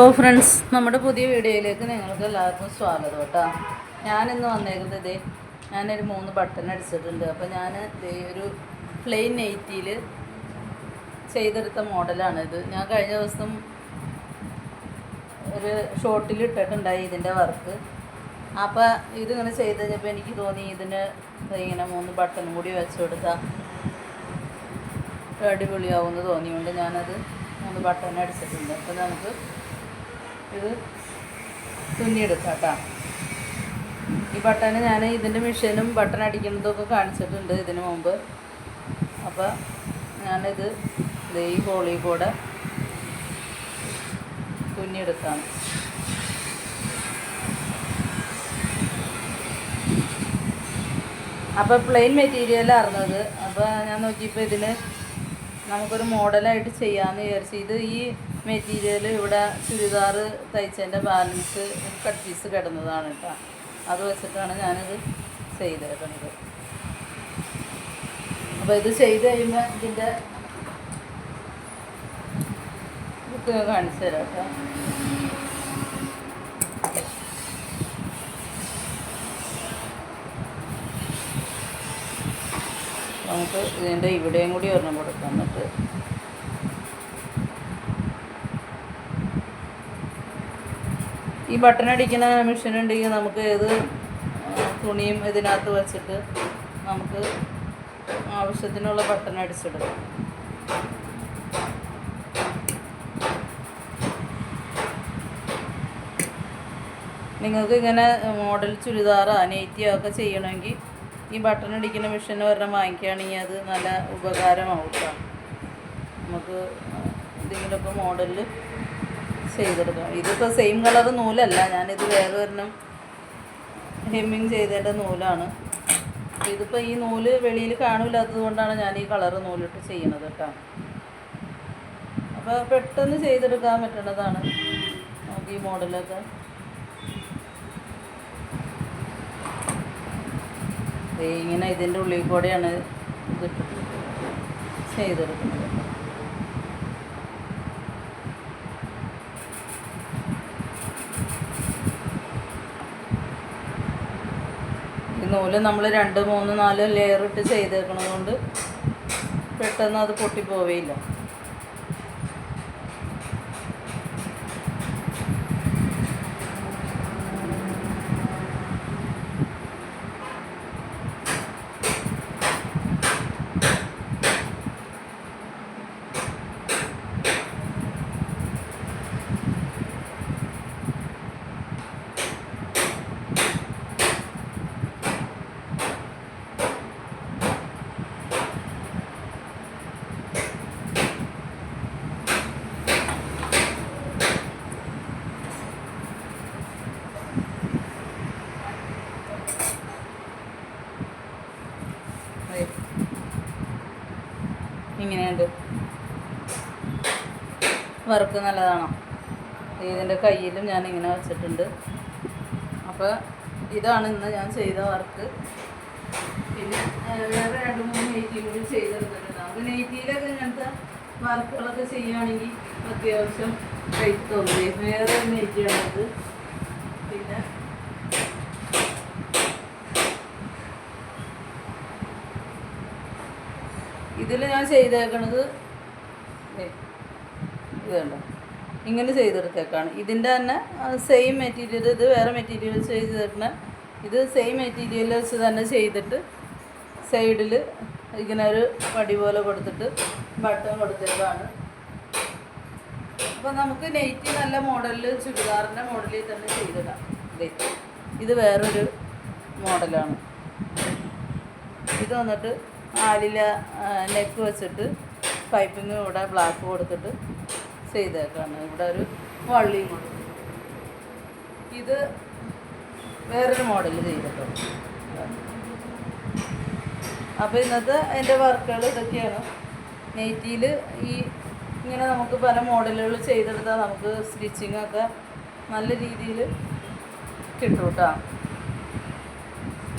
Hello friends നമ്മുടെ പുതിയ വീഡിയോയിലേക്ക് നിങ്ങൾക്ക് എല്ലാവർക്കും സ്വാഗതം കേട്ടോ. ഞാനിന്ന് വന്നേക്കുന്നത് ഇതേ ഞാനൊരു മൂന്ന് ബട്ടൺ അടിച്ചിട്ടുണ്ട്. അപ്പോൾ ഞാൻ ഒരു പ്ലെയിൻ നെയ്റ്റിയിൽ ചെയ്തെടുത്ത മോഡലാണ് ഇത്. ഞാൻ കഴിഞ്ഞ ദിവസം ഒരു ഷോർട്ടിൽ ഇട്ടിട്ടുണ്ടായി ഇതിന്റെ വർക്ക് അപ്പോൾ ഇതിങ്ങനെ ചെയ്ത് കഴിഞ്ഞപ്പോൾ എനിക്ക് തോന്നി ഇതിന് ഇങ്ങനെ മൂന്ന് ബട്ടൺ കൂടി വെച്ച് കൊടുത്താൽ അടിപൊളിയാവുമെന്ന് തോന്നിയുകൊണ്ട് ഞാനത് മൂന്ന് ബട്ടൺ അടിച്ചിട്ടുണ്ട്. അപ്പോൾ നമുക്ക് ഇത് തുന്നിയെടുക്കാം കേട്ടോ ഈ ബട്ടൺ ഞാൻ ഇതിന്റെ മെഷീനും ബട്ടൺ അടിക്കുന്നതൊക്കെ കാണിച്ചിട്ടുണ്ട് ഇതിനു മുമ്പ്. അപ്പോൾ ഞാനിത് ഈ ഹോളിൽ കൂടെ തുന്നിയെടുക്കാം അപ്പോൾ പ്ലെയിൻ മെറ്റീരിയലായിരുന്നത് അപ്പോൾ ഞാൻ നോക്കിയപ്പോൾ ഇതിന് നമുക്കൊരു മോഡലായിട്ട് ചെയ്യാമെന്ന് വിചാരിച്ചു ഇത് ഈ മെറ്റീരിയൽ ഇവിടെ ചുരിദാർ തയ്ച്ചതിന്റെ ബാലൻസ് കട്ട് പീസ് കിടന്നതാണ് കേട്ടോ. അത് വെച്ചിട്ടാണ് ഞാനിത് ചെയ്തേക്കുന്നത് അപ്പോൾ ഇത് ചെയ്ത് കഴിയുമ്പോൾ ഇതിന്റെ ബുക്ക് കാണിച്ചു തരാം കേട്ടോ. നമുക്ക് ഇതിന്റെ ഇവിടെയും കൂടി ഒരെണ്ണം കൊടുക്കാം. എന്നിട്ട് ഈ ബട്ടൺ അടിക്കുന്ന മെഷീൻ ഉണ്ടെങ്കിൽ നമുക്ക് ഏത് തുണിയും ഇതിനകത്ത് വെച്ചിട്ട് നമുക്ക് ആവശ്യത്തിനുള്ള ബട്ടൺ അടിച്ചെടുക്കാം. നിങ്ങൾക്ക് ഇങ്ങനെ മോഡൽ ചുരിദാറോ നെയ്റ്റിയോ ഒക്കെ ചെയ്യണമെങ്കിൽ ഈ ബട്ടൺ അടിക്കുന്ന മെഷീൻ ഒരെണ്ണം വാങ്ങിക്കുകയാണെങ്കിൽ അത് നല്ല ഉപകാരമാവും നമുക്ക് എന്തെങ്കിലുമൊക്കെ മോഡലിൽ ചെയ്തെടുക്കാം ഇതിപ്പോൾ സെയിം കളർ നൂലല്ല. ഞാനിത് വേറെ ഒരെണ്ണം ഹെമ്മിങ് ചെയ്തതിന്റെ നൂലാണ്. ഇതിപ്പോൾ ഈ നൂൽ വെളിയിൽ കാണില്ലാത്തത് കൊണ്ടാണ് ഞാൻ ഈ കളർ നൂലിട്ട് ചെയ്യണത് കേട്ടോ. അപ്പോൾ പെട്ടെന്ന് ചെയ്തെടുക്കാൻ പറ്റുന്നതാണ് നമുക്ക് ഈ മോഡലൊക്കെ. ഇങ്ങനെ ഇതിന്റെ ഉള്ളിൽ കൂടെയാണ് ചെയ്തെടുക്കുന്നത് ഈ നൂൽ നമ്മൾ രണ്ട് മൂന്ന് നാല് ലെയർ ഇട്ട് ചെയ്തേക്കണത് കൊണ്ട് പെട്ടെന്ന് അത് പൊട്ടിപ്പോവേയില്ല. ഇങ്ങനെയുണ്ട്. വർക്ക് നല്ലതാണോ? ഇതിന്റെ കയ്യിലും ഞാൻ ഇങ്ങനെ വെച്ചിട്ടുണ്ട്. അപ്പോൾ ഇതാണ് ഇന്ന് ഞാൻ ചെയ്ത വർക്ക് പിന്നെ വേറെ രണ്ട് മൂന്ന് നെയ്റ്റി കൂടി ചെയ്തെടുത്തിട്ടുണ്ട്. നമുക്ക് നെയ്റ്റിയിലൊക്കെ ഇങ്ങനത്തെ വർക്കുകളൊക്കെ ചെയ്യുകയാണെങ്കിൽ അത്യാവശ്യം റേറ്റ് തോന്നി. വേറെ നെയ്റ്റിയാണത് പിന്നെ ഇതിൽ ഞാൻ ചെയ്തേക്കണത് ഇത് കണ്ടോ? ഇങ്ങനെ ചെയ്തെടുത്തേക്കാണ്. ഇതിന്റെ തന്നെ സെയിം മെറ്റീരിയൽ ഇത് വേറെ മെറ്റീരിയൽ വെച്ച് ചെയ്തിട്ടുണ്ട് ഇത് സെയിം മെറ്റീരിയൽ വെച്ച് തന്നെ ചെയ്തിട്ട് സൈഡിൽ ഇങ്ങനെ ഒരു പടി പോലെ കൊടുത്തിട്ട് ബട്ടൺ കൊടുത്തേക്കാണ്. അപ്പോൾ നമുക്ക് നെയ്റ്റ് നല്ല മോഡലിൽ ചുരിദാറിന്റെ മോഡലിൽ തന്നെ ചെയ്തിടാം. ഇത് വേറൊരു മോഡലാണ് ഇത് വന്നിട്ട് ആലില നെക്ക് വെച്ചിട്ട് പൈപ്പിങ് ഇവിടെ ബ്ലാക്ക് കൊടുത്തിട്ട് ചെയ്തേക്കാണ്. ഇവിടെ ഒരു വള്ളിയും ഇത് വേറൊരു മോഡൽ ചെയ്തിട്ടുണ്ട് അപ്പോൾ ഇന്നത്തെ എന്റെ വർക്കുകൾ ഇതൊക്കെയാണ്. നെയ്റ്റിയിൽ ഈ ഇങ്ങനെ നമുക്ക് പല മോഡലുകൾ ചെയ്തെടുത്താൽ നമുക്ക് സ്റ്റിച്ചിങ്ങൊക്കെ നല്ല രീതിയിൽ കിട്ടും കേട്ടോ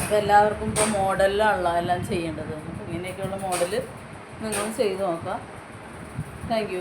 അപ്പോൾ എല്ലാവർക്കും ഇപ്പോൾ മോഡലിലാണല്ലോ എല്ലാം ചെയ്യേണ്ടത്. ഇങ്ങനെയൊക്കെയുള്ള മോഡൽ നിങ്ങൾ ചെയ്ത് നോക്കാം. താങ്ക്